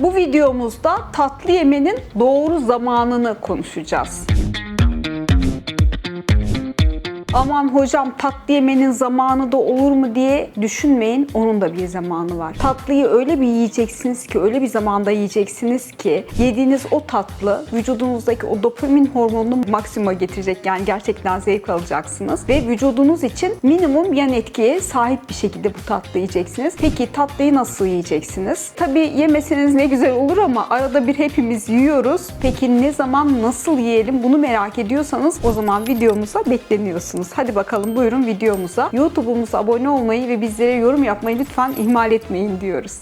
Bu videomuzda tatlı yemenin doğru zamanını konuşacağız. Aman hocam tatlı yemenin zamanı da olur mu diye düşünmeyin. Onun da bir zamanı var. Tatlıyı öyle bir yiyeceksiniz ki, öyle bir zamanda yiyeceksiniz ki yediğiniz o tatlı vücudunuzdaki o dopamin hormonunu maksimuma getirecek. Yani gerçekten zevk alacaksınız ve vücudunuz için minimum yan etkiye sahip bir şekilde bu tatlıyı yiyeceksiniz. Peki tatlıyı nasıl yiyeceksiniz? Tabii yemeseniz ne güzel olur ama arada bir hepimiz yiyoruz. Peki ne zaman nasıl yiyelim bunu merak ediyorsanız o zaman videomuza bekleniyorsunuz. Hadi bakalım buyurun videomuza. YouTube'umuza abone olmayı ve bizlere yorum yapmayı lütfen ihmal etmeyin diyoruz.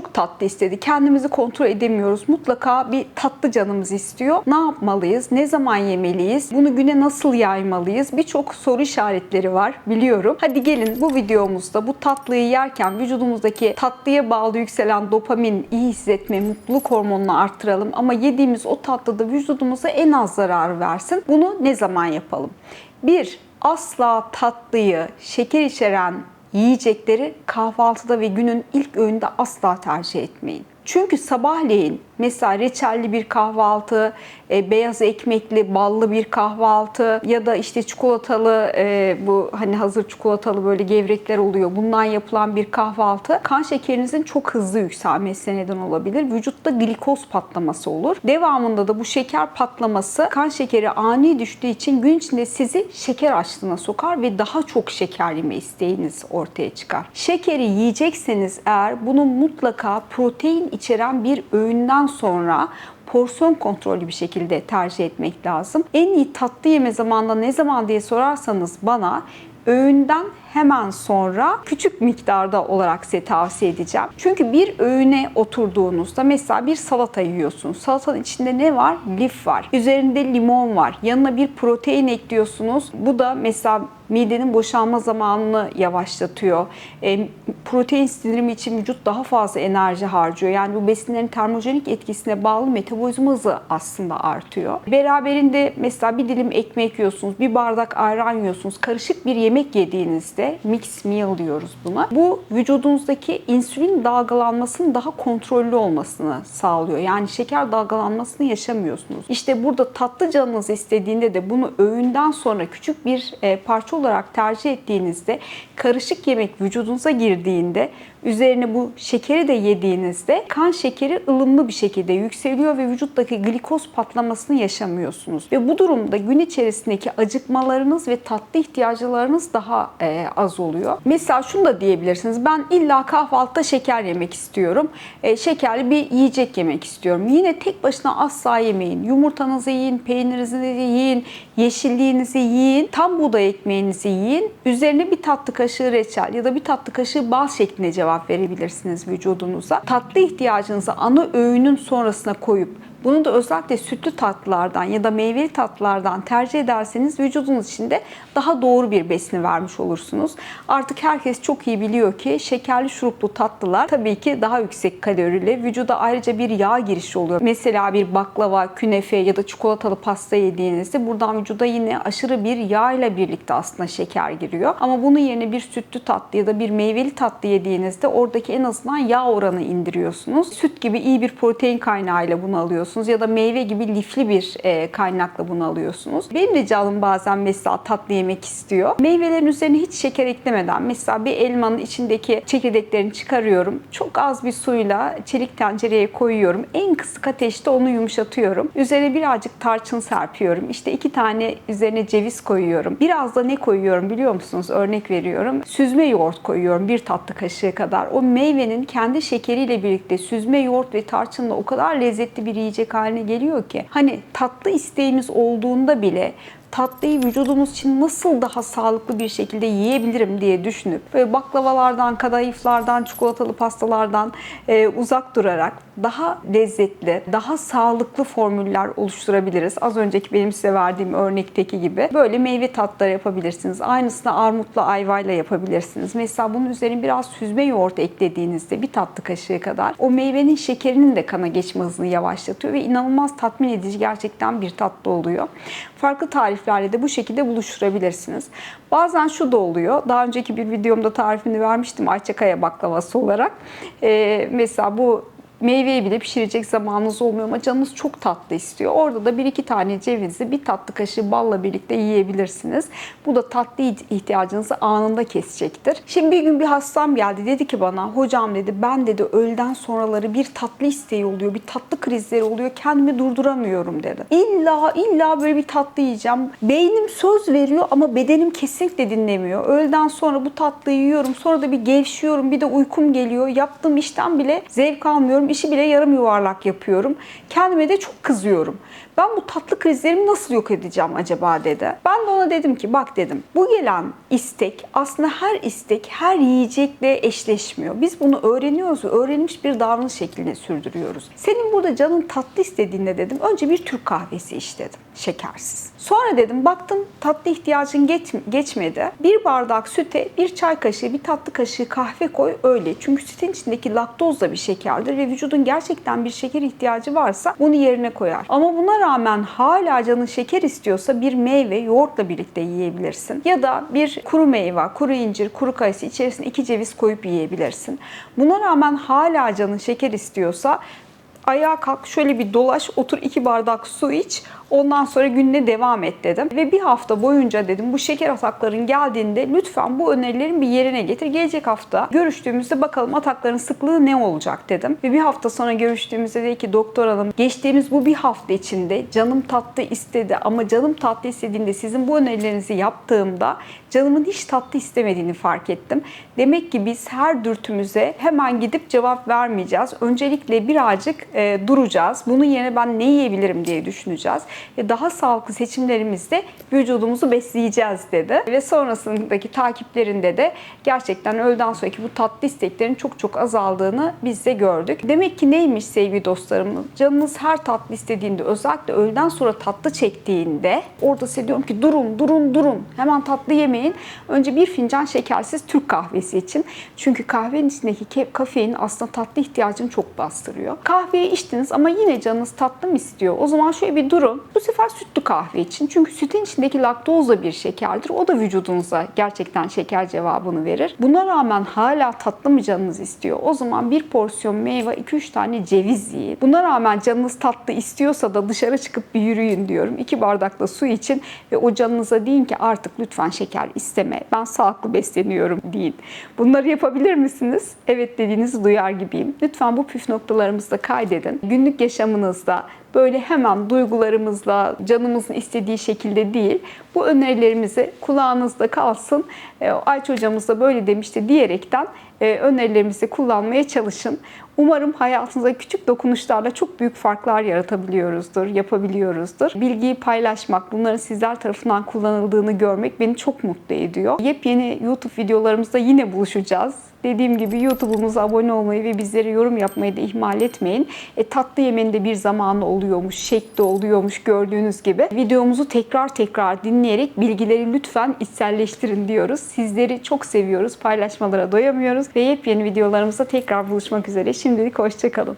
Çok tatlı istedi. Kendimizi kontrol edemiyoruz. Mutlaka bir tatlı canımız istiyor. Ne yapmalıyız? Ne zaman yemeliyiz? Bunu güne nasıl yaymalıyız? Birçok soru işaretleri var biliyorum. Hadi gelin bu videomuzda bu tatlıyı yerken vücudumuzdaki tatlıya bağlı yükselen dopamin, iyi hissetme, mutluluk hormonunu arttıralım. Ama yediğimiz o tatlı da vücudumuza en az zarar versin. Bunu ne zaman yapalım? 1. Asla tatlıyı, şeker içeren yiyecekleri kahvaltıda ve günün ilk öğünde asla tercih etmeyin. Çünkü sabahleyin mesela reçelli bir kahvaltı, e, beyaz ekmekli, ballı bir kahvaltı ya da işte çikolatalı e, bu hani hazır çikolatalı böyle gevrekler oluyor. Bundan yapılan bir kahvaltı kan şekerinizin çok hızlı yükselmesine neden olabilir. Vücutta glikoz patlaması olur. Devamında da bu şeker patlaması kan şekeri ani düştüğü için gün içinde sizi şeker açlığına sokar ve daha çok şeker yeme isteğiniz ortaya çıkar. Şekeri yiyecekseniz eğer bunu mutlaka protein içeren bir öğünden sonra porsiyon kontrollü bir şekilde tercih etmek lazım. En iyi tatlı yeme zamanında ne zaman diye sorarsanız bana öğünden hemen sonra küçük miktarda olarak size tavsiye edeceğim. Çünkü bir öğüne oturduğunuzda mesela bir salata yiyorsunuz. Salatanın içinde ne var? Lif var. Üzerinde limon var. Yanına bir protein ekliyorsunuz. Bu da mesela midenin boşalma zamanını yavaşlatıyor. E, protein sindirimi için vücut daha fazla enerji harcıyor. Yani bu besinlerin termojenik etkisine bağlı metabolizma hızı aslında artıyor. Beraberinde mesela bir dilim ekmek yiyorsunuz, bir bardak ayran yiyorsunuz. Karışık bir yemek yediğinizde mix meal diyoruz buna. Bu vücudunuzdaki insülin dalgalanmasının daha kontrollü olmasını sağlıyor. Yani şeker dalgalanmasını yaşamıyorsunuz. İşte burada tatlı canınız istediğinde de bunu öğünden sonra küçük bir e, parça olarak tercih ettiğinizde karışık yemek vücudunuza girdiğinde üzerine bu şekeri de yediğinizde kan şekeri ılımlı bir şekilde yükseliyor ve vücuttaki glikoz patlamasını yaşamıyorsunuz. Ve bu durumda gün içerisindeki acıkmalarınız ve tatlı ihtiyaçlarınız daha e, az oluyor. Mesela şunu da diyebilirsiniz. Ben illa kahvaltıda şeker yemek istiyorum. E, şekerli bir yiyecek yemek istiyorum. Yine tek başına asla yemeyin. Yumurtanızı yiyin, peynirinizi yiyin, yeşilliğinizi yiyin, tam buğday ekmeğinizi yiyin. Üzerine bir tatlı kaşığı reçel ya da bir tatlı kaşığı bal şeklinde cevap verebilirsiniz vücudunuza. Tatlı ihtiyacınızı ana öğünün sonrasına koyup bunu da özellikle sütlü tatlılardan ya da meyveli tatlılardan tercih ederseniz vücudunuz için de daha doğru bir besini vermiş olursunuz. Artık herkes çok iyi biliyor ki şekerli şuruplu tatlılar tabii ki daha yüksek kalorili. Vücuda ayrıca bir yağ girişi oluyor. Mesela bir baklava, künefe ya da çikolatalı pasta yediğinizde buradan vücuda yine aşırı bir yağ ile birlikte aslında şeker giriyor. Ama bunun yerine bir sütlü tatlı ya da bir meyveli tatlı yediğinizde oradaki en azından yağ oranı indiriyorsunuz. Süt gibi iyi bir protein kaynağıyla bunu alıyorsunuz ya da meyve gibi lifli bir e, kaynakla bunu alıyorsunuz. Benim de canım bazen mesela tatlı yemek istiyor. Meyvelerin üzerine hiç şeker eklemeden mesela bir elmanın içindeki çekirdeklerini çıkarıyorum. Çok az bir suyla çelik tencereye koyuyorum. En kısık ateşte onu yumuşatıyorum. Üzerine birazcık tarçın serpiyorum. İşte iki tane üzerine ceviz koyuyorum. Biraz da ne koyuyorum biliyor musunuz? Örnek veriyorum. Süzme yoğurt koyuyorum bir tatlı kaşığı kadar. O meyvenin kendi şekeriyle birlikte süzme yoğurt ve tarçınla o kadar lezzetli bir yiyecek haline geliyor ki. Hani tatlı isteğimiz olduğunda bile tatlıyı vücudumuz için nasıl daha sağlıklı bir şekilde yiyebilirim diye düşünüp böyle baklavalardan, kadayıflardan, çikolatalı pastalardan e, uzak durarak daha lezzetli, daha sağlıklı formüller oluşturabiliriz. Az önceki benim size verdiğim örnekteki gibi böyle meyve tatları yapabilirsiniz. Aynısını armutla ayvayla yapabilirsiniz. Mesela bunun üzerine biraz süzme yoğurt eklediğinizde bir tatlı kaşığı kadar o meyvenin şekerinin de kana geçme hızını yavaşlatıyor ve inanılmaz tatmin edici gerçekten bir tatlı oluyor. Farklı tariflerle de bu şekilde buluşturabilirsiniz. Bazen şu da oluyor. Daha önceki bir videomda tarifini vermiştim Ayçakaya baklavası olarak. Ee, mesela bu meyveyi bile pişirecek zamanınız olmuyor ama canınız çok tatlı istiyor. Orada da bir iki tane cevizi bir tatlı kaşığı balla birlikte yiyebilirsiniz. Bu da tatlı ihtiyacınızı anında kesecektir. Şimdi bir gün bir hastam geldi dedi ki bana hocam dedi ben dedi öğleden sonraları bir tatlı isteği oluyor. Bir tatlı krizleri oluyor. Kendimi durduramıyorum dedi. İlla illa böyle bir tatlı yiyeceğim. Beynim söz veriyor ama bedenim kesinlikle dinlemiyor. Öğleden sonra bu tatlıyı yiyorum. Sonra da bir gevşiyorum. Bir de uykum geliyor. Yaptığım işten bile zevk almıyorum işi bile yarım yuvarlak yapıyorum. Kendime de çok kızıyorum. Ben bu tatlı krizlerimi nasıl yok edeceğim acaba dedi. Ben de ona dedim ki bak dedim bu gelen istek aslında her istek her yiyecekle eşleşmiyor. Biz bunu öğreniyoruz öğrenmiş bir davranış şekline sürdürüyoruz. Senin burada canın tatlı istediğinde dedim önce bir Türk kahvesi iç dedim şekersiz. Sonra dedim baktım tatlı ihtiyacın geç, geçmedi. Bir bardak süte bir çay kaşığı bir tatlı kaşığı kahve koy öyle. Çünkü sütün içindeki laktoz da bir şekerdir ve vücudun gerçekten bir şeker ihtiyacı varsa bunu yerine koyar. Ama buna rağmen hala canın şeker istiyorsa bir meyve yoğurtla birlikte yiyebilirsin. Ya da bir kuru meyve, kuru incir, kuru kayısı içerisine iki ceviz koyup yiyebilirsin. Buna rağmen hala canın şeker istiyorsa ayağa kalk şöyle bir dolaş otur iki bardak su iç Ondan sonra gününe devam et dedim. Ve bir hafta boyunca dedim bu şeker atakların geldiğinde lütfen bu önerilerin bir yerine getir. Gelecek hafta görüştüğümüzde bakalım atakların sıklığı ne olacak dedim. Ve bir hafta sonra görüştüğümüzde dedi ki doktor hanım geçtiğimiz bu bir hafta içinde canım tatlı istedi ama canım tatlı istediğinde sizin bu önerilerinizi yaptığımda canımın hiç tatlı istemediğini fark ettim. Demek ki biz her dürtümüze hemen gidip cevap vermeyeceğiz. Öncelikle birazcık e, duracağız. Bunun yerine ben ne yiyebilirim diye düşüneceğiz daha sağlıklı seçimlerimizde vücudumuzu besleyeceğiz dedi. Ve sonrasındaki takiplerinde de gerçekten öğleden sonraki bu tatlı isteklerin çok çok azaldığını biz de gördük. Demek ki neymiş sevgili dostlarımız? Canınız her tatlı istediğinde özellikle öğleden sonra tatlı çektiğinde orada size diyorum ki durun durun durun hemen tatlı yemeyin. Önce bir fincan şekersiz Türk kahvesi için. Çünkü kahvenin içindeki kafein aslında tatlı ihtiyacını çok bastırıyor. Kahveyi içtiniz ama yine canınız tatlı mı istiyor? O zaman şöyle bir durun. Bu sefer sütlü kahve için. Çünkü sütün içindeki laktoz da bir şekerdir. O da vücudunuza gerçekten şeker cevabını verir. Buna rağmen hala tatlı mı canınız istiyor? O zaman bir porsiyon meyve, 2-3 tane ceviz yiyin. Buna rağmen canınız tatlı istiyorsa da dışarı çıkıp bir yürüyün diyorum. 2 bardak da su için ve o canınıza deyin ki artık lütfen şeker isteme. Ben sağlıklı besleniyorum deyin. Bunları yapabilir misiniz? Evet dediğinizi duyar gibiyim. Lütfen bu püf noktalarımızı da kaydedin. Günlük yaşamınızda böyle hemen duygularımızla canımızın istediği şekilde değil. Bu önerilerimizi kulağınızda kalsın. E, Ayç hocamız da böyle demişti diyerekten e, önerilerimizi kullanmaya çalışın. Umarım hayatınızda küçük dokunuşlarla çok büyük farklar yaratabiliyoruzdur, yapabiliyoruzdur. Bilgiyi paylaşmak, bunların sizler tarafından kullanıldığını görmek beni çok mutlu ediyor. Yepyeni YouTube videolarımızda yine buluşacağız. Dediğim gibi YouTube'umuza abone olmayı ve bizlere yorum yapmayı da ihmal etmeyin. E, tatlı yemenin de bir zamanı oluyormuş, şekli oluyormuş gördüğünüz gibi. Videomuzu tekrar tekrar dinleyerek bilgileri lütfen içselleştirin diyoruz. Sizleri çok seviyoruz, paylaşmalara doyamıyoruz ve yepyeni videolarımızda tekrar buluşmak üzere. Şimdilik hoşçakalın.